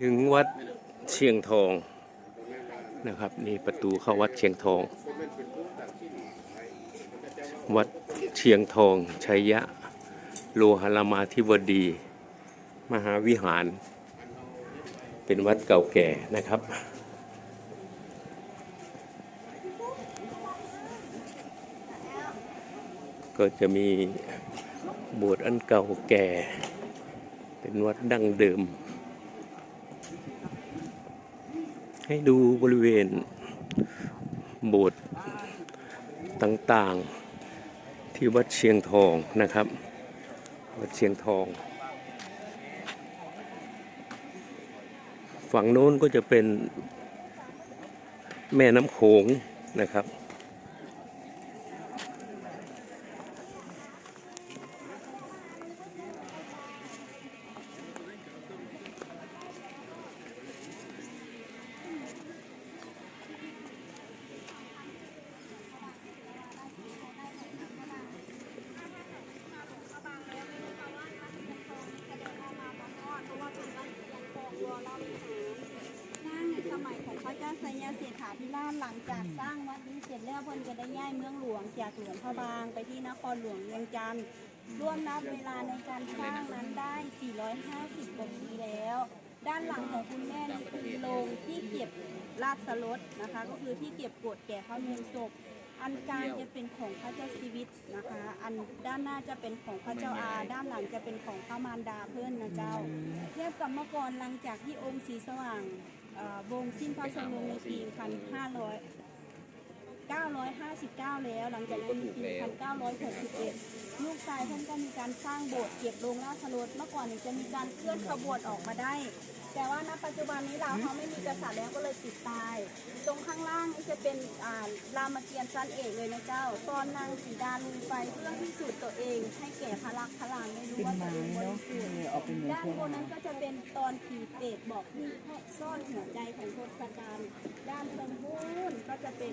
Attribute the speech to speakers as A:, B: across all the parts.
A: ถึงวัดเชียงทองนะครับนี่ประตูเข้าวัดเชียงทอง วัดเชียงทองชัยยะ โลหะรามาธิบดี มหาวิหาร เป็นวัดเก่าแก่นะครับ ก็จะมีโบสถ์อันเก่าแก่ เป็นวัดดั้งเดิม ให้ดูบริเวณโบสถ์ต่างๆที่วัดเชียงทองนะครับ วัดเชียงทอง ฝั่งโน้นก็จะเป็นแม่น้ำโขงนะครับ
B: ของพระเจ้าไซยาเศรษฐาธิราชหลังจากสร้างวัดนี้เสร็จแล้วเพิ่นก็ได้ย้ายเมืองหลวงจากหลวงพระบางไปที่นครหลวงเวียงจันทร์ร่วมนับเวลาในการสร้างนั้นได้ 450 กว่าปีแล้ว ด้านหลังของคุณแม่นี่คือโรงที่เก็บราชรสนะคะ ก็คือที่เก็บกดแก่พระเมรุศพ อันกลางจะเป็นของพระเจ้าชีวิตนะคะ อันด้านหน้าจะเป็นของพระเจ้าอา ด้านหลังจะเป็นของพระมารดาเพื่อนนะเจ้า เทียบกับเมื่อก่อนหลังจากที่องค์สีสว่าง วงสิ้นพระชนม์ในปี1500 959 แล้ว หลังจากนั้นปี1961 ลูกชายท่านก็มีการสร้างโบสถ์เก็บโรงราชรถเมื่อก่อนเนี่ยจะมีการเคลื่อนขบวนออกมาได้ แต่ว่าณปัจจุบันนี้เราเขาไม่มีกษัตริย์แล้วก็เลยปิดตาย ตรงข้างล่างนี่จะเป็นอ่ารามเกียรติ์ชั้นเอกเลยนะเจ้า ตอนนางสีดาลุยไปเพื่อพิสูจน์ตัวเอง ให้แก่พระลักษณ์พระลางได้รู้ว่าตัวเองบริสุทธิ์
C: ออกเป็นเหมือน
B: ด้านบนนั้นก็จะเป็นตอนผีเปรตบอกที่ซ่อนหัวใจของทศกัณฐ์ด้านตรงนู้นก็จะเป็น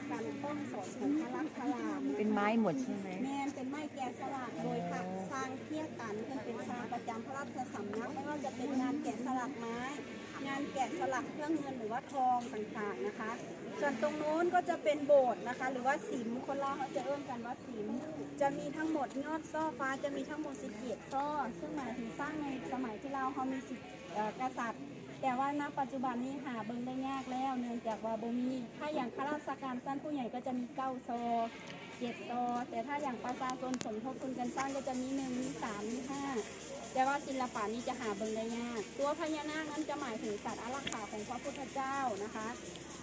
B: ทศกัณฐ์ต้องสอนของพระลักษราม
C: เป็นไม้หมดใช่ไหม
B: แมนเป็นไม้แกะสลักโดยทางสร้างเทียตันเพื่อเป็นสร้างประจำพระราชสำนักไม่ว่าจะเป็นงานแกะสลักไม้ งานแกะสลักเครื่องเงินหรือว่าทองต่างๆนะคะ ส่วนตรงนู้นก็จะเป็นโบสถ์นะคะ หรือว่าสิมคนลาเขาจะเริ่มกันว่าสิมจะมีทั้งหมดยอดซ่อฟ้าจะมีทั้งหมด17ซ่อซึ่งหมายถึงสร้างในสมัยที่เราเขามีสิกษัตริย์ แต่ว่าณปัจจุบันนี้หาเบิ่งได้ยากแล้ว เนื่องจากว่าบ่มี ถ้าอย่างข้าราชการสั้นผู้ใหญ่ก็จะมีเก้าซอเจ็ดซอแต่ถ้าอย่างประชาชนสมทบทุนกันสร้างก็จะมีหนึ่งมีสามมีห้าแต่ว่าศิลปะนี้จะหาเบิ่งได้ยาก ตัวพญานาคนั้นจะหมายถึงสัตว์อารักขาของพระพุทธเจ้านะคะ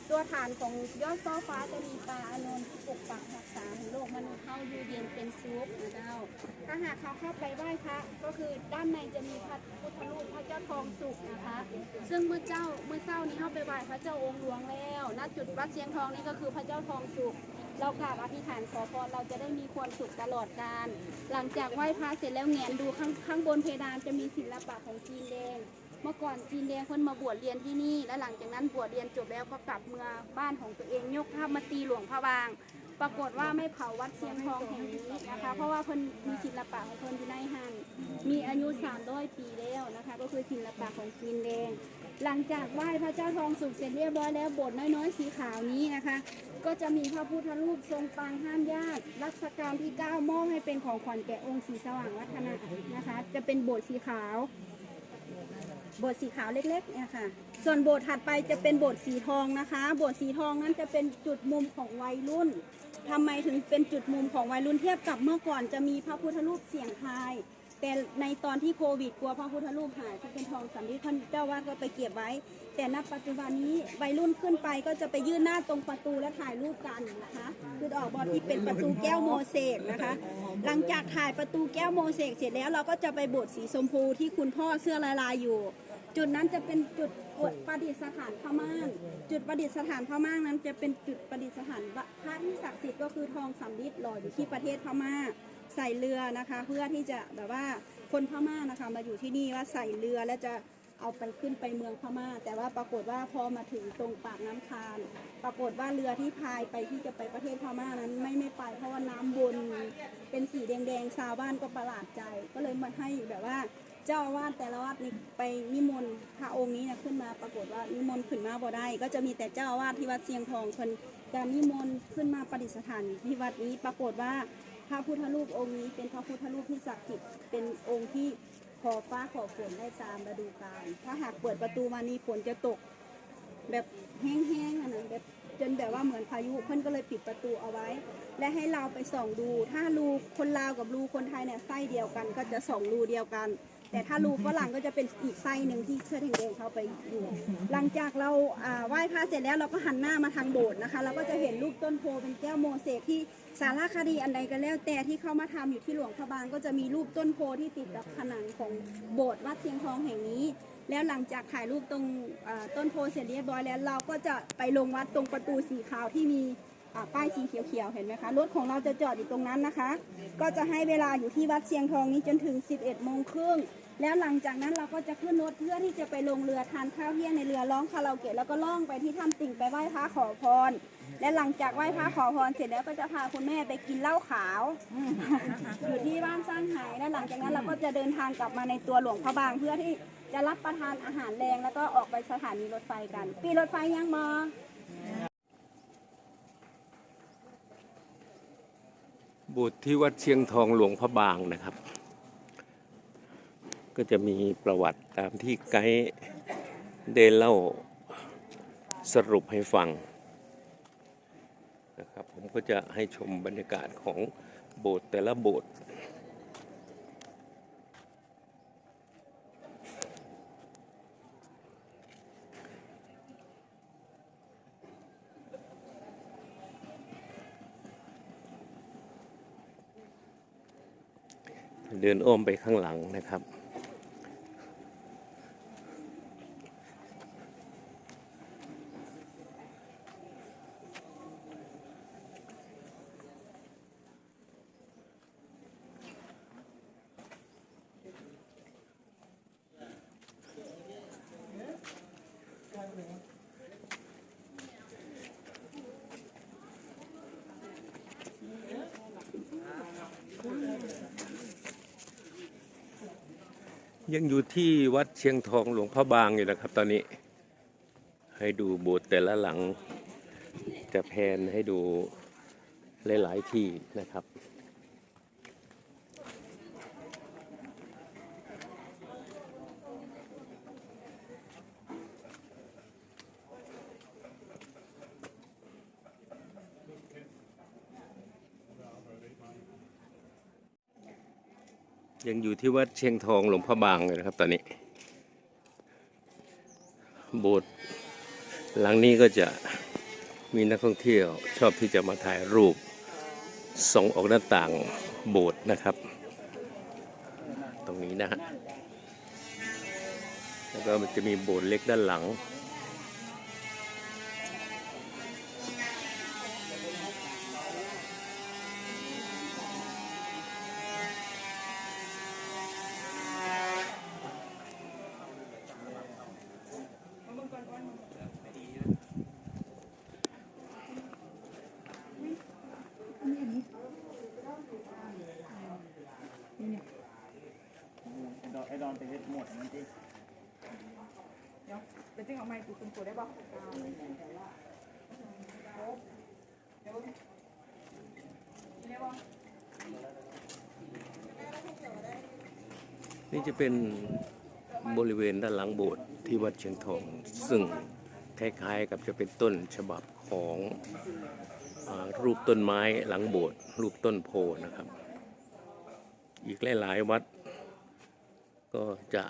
B: ตัวฐานของยอดซ่อฟ้าจะมีปลาอานนท์ที่ปกปักรักษาโลกมนุษย์เข้าอยู่เย็นเป็นสุขนะเจ้า ถ้าหากเขาเข้าไปไหว้พระก็คือด้านในจะมีพระพุทธรูปพระเจ้าทองสุกนะคะ ซึ่งเมื่อเจ้าเมื่อเช้านี้เข้าไปไหว้พระเจ้าองค์หลวงแล้วณจุดวัดเชียงทองนี่ก็คือพระเจ้าทองสุกเรากราบอธิษฐานขอพรเราจะได้มีความสุขตลอดกาลหลังจากไหว้พระเสร็จแล้วแงนดูข้างข้างบนเพดานจะมีศิลปะของจีนแดง มื่อก่อนจีนแดงเพิ่นมาบวชเรียนที่นี่ และหลังจากนั้นบวชเรียนจบแล้วก็กลับเมืองบ้านของตัวเองยกทัพมาตีหลวงพระบาง ปรากฏว่าไม่เผาวัดเสียงทองแห่งนี้นะคะ เพราะว่าเพิ่นมีศิลปะของเพิ่นอยู่ในหันมีอายุ300ปีแล้วนะคะ ก็คือศิลปะของจีนแดง หลังจากไหว้พระเจ้าทองสุกเสร็จเรียบร้อยแล้วโบสถ์น้อยๆสีขาวนี้นะคะ ก็จะมีพระพุทธรูปทรงปางห้ามญาติรัชกาลที่9มอบให้เป็นของขวัญแก่องค์สีสว่างวัฒนะนะคะ จะเป็นโบสถ์สีขาว โบสถ์สีขาวเล็กๆเนี่ยค่ะ ส่วนโบสถ์ถัดไปจะเป็นโบสถ์สีทองนะคะ โบสถ์สีทองนั้นจะเป็นจุดมุมของวัยรุ่นทำไมถึงเป็นจุดมุมของวัยรุ่นเทียบกับเมื่อก่อนจะมีพระพุทธรูปเสียงทาย แต่ในตอนที่โควิดกลัวพระพุทธรูปหายที่เป็นทองสำริดท่านเจ้าวาดก็ไปเก็บไว้ แต่ณปัจจุบันนี้วัยรุ่นขึ้นไปก็จะไปยื่นหน้าตรงประตูและถ่ายรูปกันนะคะคือออกบอลที่เป็นประตูแก้วโมเสกนะคะ หลังจากถ่ายประตูแก้วโมเสกเสร็จแล้วเราก็จะไปโบสถ์สีชมพูที่คุณพ่อเสื้อลายลายอยู่ จุดนั้นจะเป็นจุดประดิษฐานพม่านจุดประดิษฐานพม่านนั้นจะเป็นจุดประดิษฐานพระที่ศักดิ์สิทธิ์ก็คือทองสำริดหล่ออยู่ที่ประเทศพม่า ใส่เรือนะคะ เพื่อที่จะแบบว่าคนพม่านะคะมาอยู่ที่นี่ว่าใส่เรือแล้วจะเอาไปขึ้นไปเมืองพม่า แต่ว่าปรากฏว่าพอมาถึงตรงปากน้ำคานปรากฏว่าเรือที่พายไปที่จะไปประเทศพม่านั้นไม่ไม่ไป เพราะว่าน้ำวนเป็นสีแดงๆชาวบ้านก็ประหลาดใจ ก็เลยมาให้แบบว่าเจ้าอาวาสแต่ละวัดนี่ไปนิมนต์พระองค์นี้นี่ยขึ้นมาปรากฏว่านิมนต์ขึ้นมาบ่ได้ ก็จะมีแต่เจ้าอาวาสที่วัดเชียงทองเพิ่นการนิมนต์ขึ้นมาประดิษฐานที่วัดนี้ปรากฏว่า พระพุทธรูปองค์นี้เป็นพระพุทธรูปที่ศักดิ์สิทธิ์เป็นองค์ที่ขอฟ้าขอฝนได้ตามฤดูกาลถ้าหากเปิดประตูมานี่ฝนจะตก แบบแห้งๆอะนะแบบจนแบบว่าเหมือนพายุเพื่อนก็เลยปิดประตูเอาไว้ และให้เราไปส่องดู ถ้ารูคนลาวกับรูคนไทยเนี่ยไส้เดียวกัน ก็จะส่องรูเดียวกัน แต่ถ้ารูฝรั่งก็จะเป็นอีกไส้หนึ่งที่เชื่อแดงๆเขาไปอยู่ หลังจากเราไหว้พระเสร็จแล้วเราก็หันหน้ามาทางโบสถ์นะคะเราก็จะเห็นรูปต้นโพเป็นแก้วโมเสกที่สารคดีอันใดก็แล้ว แต่ที่เข้ามาทำอยู่ที่หลวงพระบางก็จะมีรูปต้นโพที่ติดกับผนังของโบสถ์วัดเชียงทองแห่งนี้ แล้วหลังจากถ่ายรูปตรงต้นโพเสร็จเรียบร้อยแล้ว เราก็จะไปลงวัดตรงประตูสีขาวที่มี ป้ายสีเขียวๆเห็นไหมคะรถของเราจะจอดอยู่ตรงนั้นนะคะ ก็จะให้เวลาอยู่ที่วัดเชียงทองนี้จนถึง 11โมงครึ่งแล้วหลังจากนั้นเราก็จะขึ้นรถเพื่อที่จะไปลงเรือทานข้าวเที่ยงในเรือร้องคาราโอเกะแล้วก็ล่องไปที่ถ้ำติ่งไปไหว้พระขอพร และหลังจากไหว้พระขอพรเสร็จแล้วก็จะพาคุณแม่ไปกินเหล้าขาวอยู่ที่บ้านสร้างหายและหลังจากนั้นเราก็จะเดินทางกลับมาในตัวหลวงพระบางเพื่อที่จะรับประทานอาหารแรงแล้วก็ออกไปสถานีรถไฟกัน ปีรถไฟยังมอ
A: บสถ์ที่วัดเชียงทองหลวงพระบางนะครับ ก็จะมีประวัติตามที่ไกด์ได้เล่าสรุปให้ฟังนะครับ ผมก็จะให้ชมบรรยากาศของโบสถ์แต่ละโบสถ์ เดินอ้อมไปข้างหลังนะครับ ยังอยู่ที่วัดเชียงทองหลวงพ่อบางอยู่นะครับ ตอนนี้ ให้ดูโบสถ์แต่ละหลัง จะแพนให้ดูหลาย ๆ ที่นะครับ ยังอยู่ที่วัดเชียงทองหลวงพระบางเลยนะครับ ตอนนี้ โบสถ์หลังนี้ก็จะมีนักท่องเที่ยว ชอบที่จะมาถ่ายรูปส่องออกหน้าต่างโบสถ์นะครับ ตรงนี้นะฮะแล้วก็มันจะมีโบสถ์เล็กด้านหลัง
C: ดอนไอ้ดอนไปเฮ็ดหมดนั่นสิ
D: เดี๋ยวเดี๋ยวจึงเอาไม้ตีคุณปู่ได้ป่ะ
A: นี่จะเป็นบริเวณด้านหลังโบสถ์ที่วัดเชียงทอง ซึ่งคล้ายๆกับจะเป็นต้นฉบับของอรูปต้นไม้หลังโบสถ์รูปต้นโพนะครับ อีกหลายๆวัด ก็จะ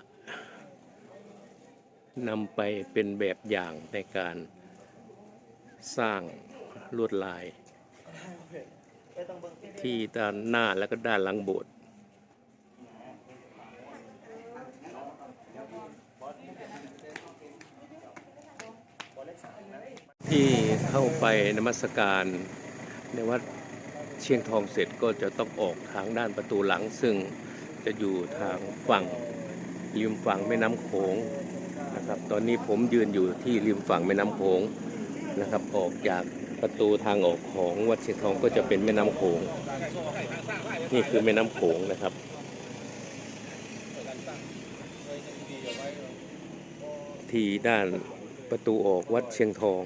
A: นำไปเป็นแบบอย่างในการสร้างลวดลาย ที่ด้านหน้าและก็ด้านหลังโบสถ์ที่เข้าไปนมัสการในวัดเชียงทองเสร็จก็จะต้องออกทางด้านประตูหลังซึ่ง จะอยู่ทางฝั่งริมฝั่งแม่น้ำโขงนะครับ ตอนนี้ผมยืนอยู่ที่ริมฝั่งแม่น้ำโขงนะครับ ออกจากประตูทางออกของวัดเชียงทองก็จะเป็นแม่น้ำโขง นี่คือแม่น้ำโขงนะครับธีด้านประตูออกวัดเชียงทอง